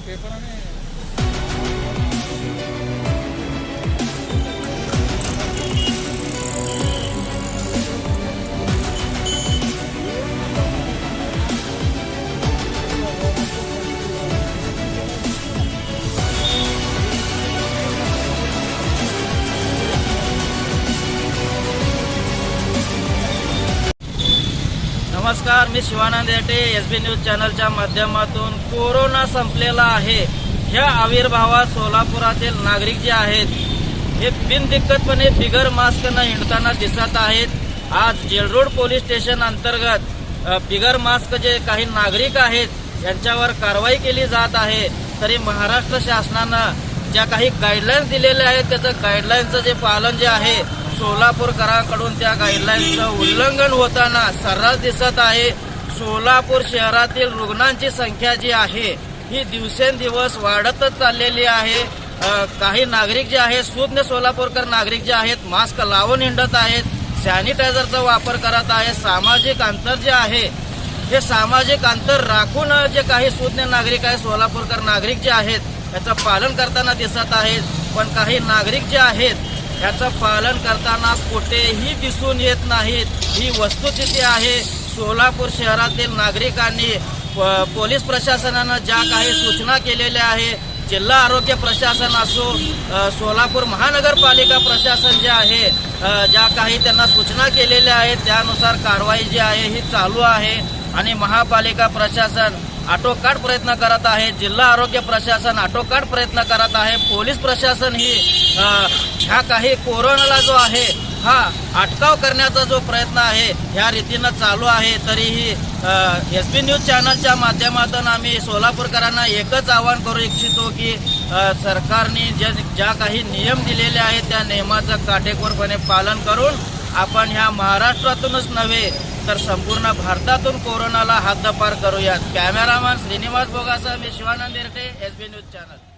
Paper आणि नमस्कार मी Shivanand Yete S B news चॅनलच्या माध्यमातून कोरोना संपलेला आहे. ह्या आविर्भावात सोलापुरातील नागरिक जे आहेत हे बिनदिक्कतपणे बिगर मास्क न हिंडताना दिसत आहेत. आज जेलरोड पोलीस स्टेशन अंतर्गत बिगर मास्क जे काही नागरिक आहेत यांच्यावर कारवाई केली जात आहे. तरी महाराष्ट्र शासनानं ज्या काही गाईडलाईन्स दिलेल्या आहेत त्याचं गाईडलाईन्सचं जे पालन जे आहे सोलापूरकरांकडून त्या गाईडलाईन्सचं उल्लंघन होताना सर्रास दिसत आहे. सोलापूर शहरातील रुग्णांची संख्या जी आहे ही दिवसेंदिवस वाढतच चाललेली आहे. काही नागरिक जे आहेत सुज्ञ सोलापूरकर नागरिक जे आहेत मास्क लावून हिंडत आहेत सॅनिटायझरचा वापर करत आहे सामाजिक अंतर जे आहे हे सामाजिक अंतर राखून जे काही सुज्ञ नागरिक आहेत सोलापूरकर नागरिक जे आहेत याचं पालन करताना दिसत आहेत. पण काही नागरिक जे आहेत ह्याचं पालन करताना कुठेही दिसून येत नाहीत. ही वस्तुस्थिती आहे. सोलापूर शहरातील नागरिकांनी प- पोलीस प्रशासनानं ज्या काही सूचना केलेल्या आहे जिल्हा आरोग्य प्रशासन असो सोलापूर महानगरपालिका प्रशासन जे आहे ज्या काही त्यांना सूचना केलेल्या आहेत त्यानुसार कारवाई जी आहे ही चालू आहे. आणि महापालिका प्रशासन आटोकाट प्रयत्न करत आहे. जिल्हा आरोग्य प्रशासन आटोकाट प्रयत्न करत आहे. पोलीस प्रशासन ही ह्या काही कोरोनाला जो आहे हा अटकाव करण्याचा जो प्रयत्न आहे ह्या रीतीनं चालू आहे. तरीही एस बी न्यूज चॅनलच्या माध्यमातून आम्ही सोलापूरकरांना एकच आवाहन करू इच्छितो की सरकारने ज्या ज्या काही नियम दिलेले आहेत त्या नियमाचं काटेकोरपणे पालन करून आपण ह्या महाराष्ट्रातूनच नव्हे तर संपूर्ण भारतातून कोरोनाला हद्दपार करूयात. कॅमेरामॅन श्रीनिवास बोगासा मी Shivanand Erte S B news channel.